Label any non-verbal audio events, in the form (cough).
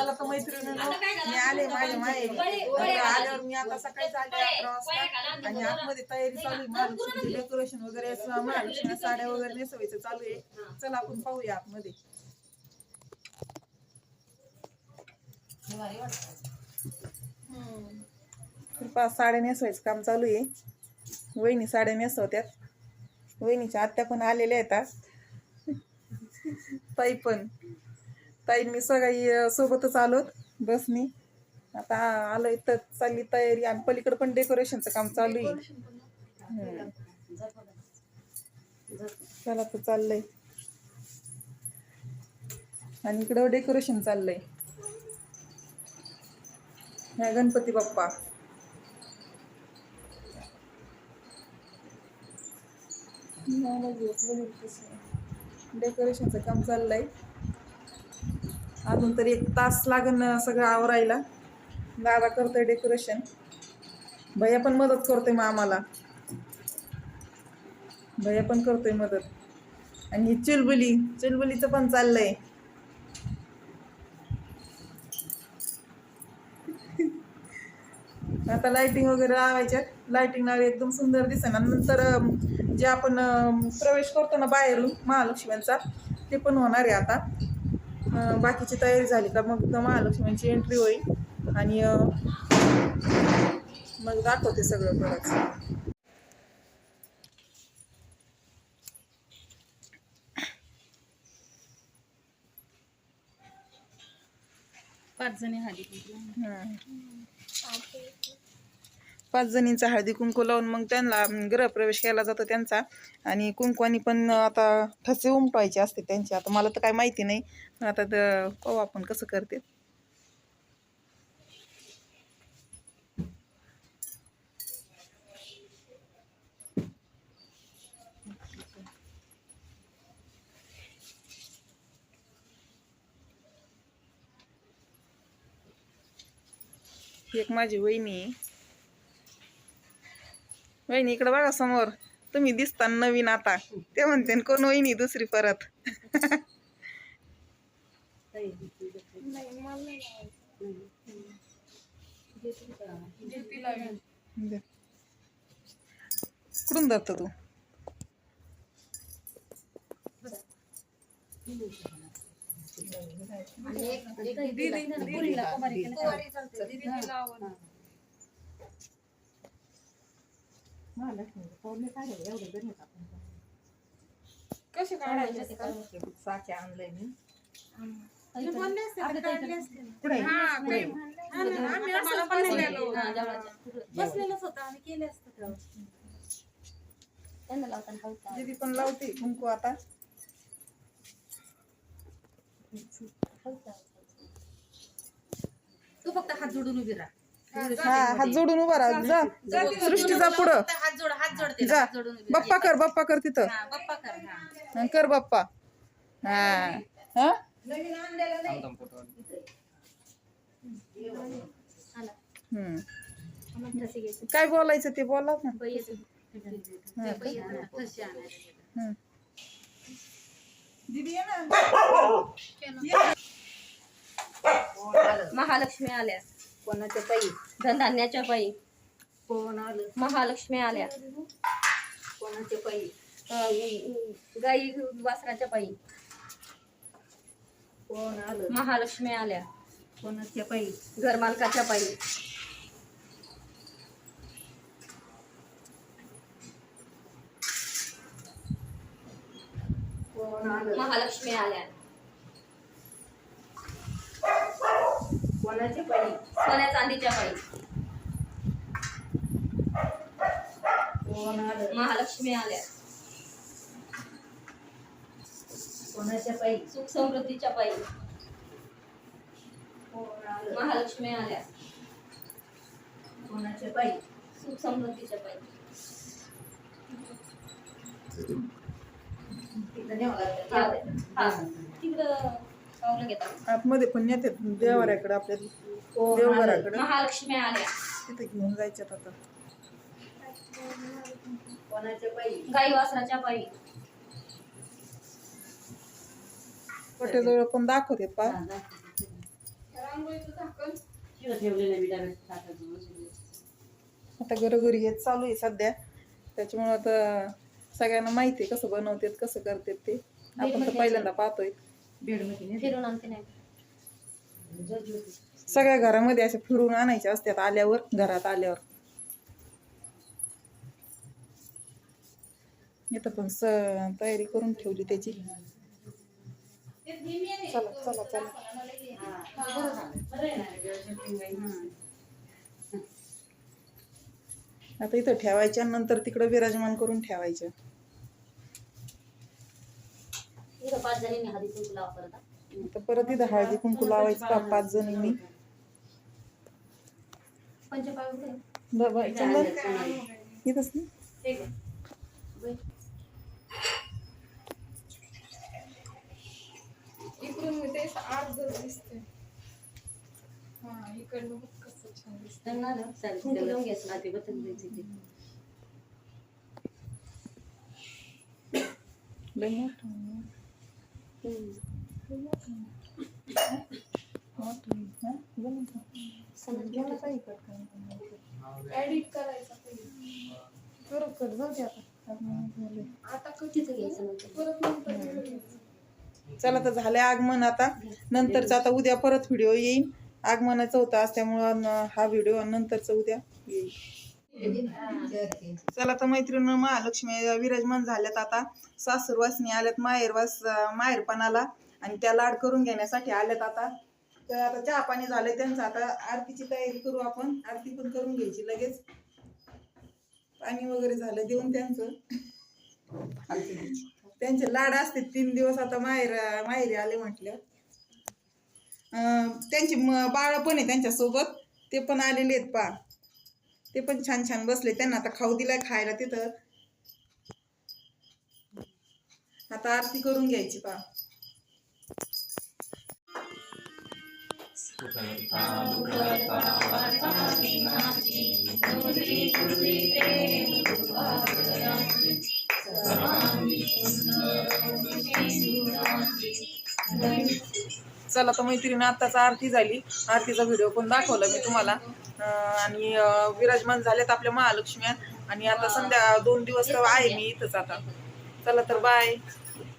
चला तर मी आले माझ्या माहेरी. आल्यावर मी आता सकाळीच आले अकरा वाजता. आणि आतमध्ये तयारी चालू आहे महालक्ष्मीचे डेकोरेशन वगैरे महालक्ष्मी साड्या वगैरे नेसवायचं चालू आहे. चला आपण पाहूया आतमध्ये. पाच साड्या नेसवायचं काम चालू आहे. वहिनी साड्या नेसवत्यात. वहिनीच्या आत्या पण आलेल्या आहेत. ताई पण. ताई मी सगळी सोबतच आलोत बसनी. आता आलं तर चालली तयारी आणि पलीकडे पण डेकोरेशनचं काम चालू आहे. चला तर चाललंय. आणि इकडं डेकोरेशन चाललंय. ह्या गणपती बाप्पा. डेकोरेशनचं काम चाललंय. अजून तरी एक तास लागन सगळं आवरायला. दादा करतोय डेकोरेशन भैया पण मदत करतोय मग आम्हाला. भैया पण करतोय मदत. आणि चुलबुली चुलबुलीचं पण चाललंय. आता लाइटिंग वगैरे लावायच्या लाइटिंग लावली एकदम सुंदर दिसेल आणि नंतर जे आपण प्रवेश करतो ना बाहेरून महालक्ष्म्यांचा ते पण होणार आहे आता. बाकीची तयारी झाली का मग एकदा महालक्ष्म्यांची एंट्री होईल. आणि मग दाखवते सगळं परत. पाच जणी हं. पाच जणींचा हळदी कुंकू लावून मग त्यांना गृहप्रवेश केला जातो त्यांचा. आणि कुंकवानी पण आता ठसे उमटवायचे असते त्यांचे. आता मला तर काय माहिती नाही. पण आता पाहू आपण कसं करते. एक माझी वहिनी आहे. वहिनी इकडे बघा समोर. तुम्ही दिसता नवीन आता. ते म्हणते न कोण वहिनी दुसरी परत. कुठून जातो तू? कसे काढायचे साचे आणलंय मी. कुठे बसलेलंच होतं आम्ही केले असतं त्यांना लावताना दीदी पण लावते कुंकू आता. तू फक्त हात जोडून उभी राहा. हा हात जोडून उभा राहा जा. सृष्टीचा पुढं. हात जोड हात जोडते जा. हात जोडून उभी बाप्पा कर बाप्पा कर तिथं. हा, बाप्पा कर हा. हं, कर बाप्पा हा? हा. काय बोलायचं ते बोला. हं. (laughs) ना. महालक्ष्मी आल्या. कोणाच्या पायी? धनधान्याच्या पायी. कोण आलं? महालक्ष्मी आल्या. कोणाच्या पायी? अं, गाई वासराच्या पायी. कोण आलं? महालक्ष्मी आल्या. कोणाच्या पायी? घरमालकाच्या पायी. कोण आलं? महालक्ष्मी आल्या कोणाच्या पायी सोन्या चांदीच्या पायी आलं महालक्ष्मी आल्या. कोणाच्या पायी सुख समृद्धीच्या पायी महालक्ष्मी आल्या. कोणाच्या पायी सुख समृद्धीच्या पायी. तिकडं पावलं घेतात. आतमध्ये पण नेतात देवाऱ्याकडे आपल्या कोण देवघराकडे. महालक्ष्मी आल्या. तिथे घेऊन जायच्यात आता. कोणाच्या पायी? गाई वासराच्या पायी. पटेजवळ पण दाखवते पा. हा. शिव ठेवलेलं मी. आता घरोघरी हेच चालू आहे सध्या. त्याच्यामुळं आता सगळ्यांना माहिती आहे कसं बनवतात कसं करतात ते. आपण तर पहिल्यांदा पाहतोय. बेडमध्ये नाही. फिरून आणते नाही जज होती. सगळ्या घरामध्ये अशा फिरून आणायच्या असतात आल्यावर घरात आल्यावर इथं पण स तयारी करून ठेवली त्याची चला चला चला. आता इथं ठेवायच्या नंतर तिकडं विराजमान करून ठेवायच्या पाच जणींनी हळदी कुंकू लावा परत हा. इथं हळदी कुंकू लावायचं पा- पाच जणींनी पंचपाळ कुठे आहे? बाबा चंदन इथंच ना. बाई. इकडून ते जर दिसते हा इकडनं बघ कसं छान दिसत त्यांना ना, चालेल. कुंकू त्याला लावून घ्यायचं. हाती बटन द्यायचे ते. लय मोठं एडिट करायचा कर जाऊ दे आता आता तिथं घ्यायचं नंतर परत नंतर चला तर झालं आगमन आता. नंतरचा आता उद्या परत व्हिडिओ येईल आगमनाचा होता आज त्यामुळं हा व्हिडिओ नंतरचा उद्या येईल. चला तर मैत्रीण महालक्ष्मी विराजमान झाल्यात आता. सासूरवासनी आल्यात माहेरवास माहेरपणाला आणि त्या लाड करून घेण्यासाठी आल्यात आता. तर आता चहा पाणी झालंय त्यांचं आता आरतीची तयारी करू आपण. आरती पण करून घ्यायची लगेच. पाणी वगैरे झालं देऊन त्यांचं. त्यांचे लाड असते तीन दिवस आता माहेर माहेरी आले म्हटलं अं, त्यांची बाळ पण आहे त्यांच्यासोबत ते पण आलेले आहेत पा ते पण छान छान बसले त्यांना. आता खाऊ दिलाय खायला तिथं. आता आरती करून घ्यायची पा चला तर मैत्रिणी आत्ताच आरती झाली. आरतीचा व्हिडिओ पण दाखवला मी तुम्हाला. आणि विराजमान झालेत आपल्या महालक्ष्म्या. आणि आता संध्या दोन दिवस तर आहे मी इथंच आता. चला तर बाय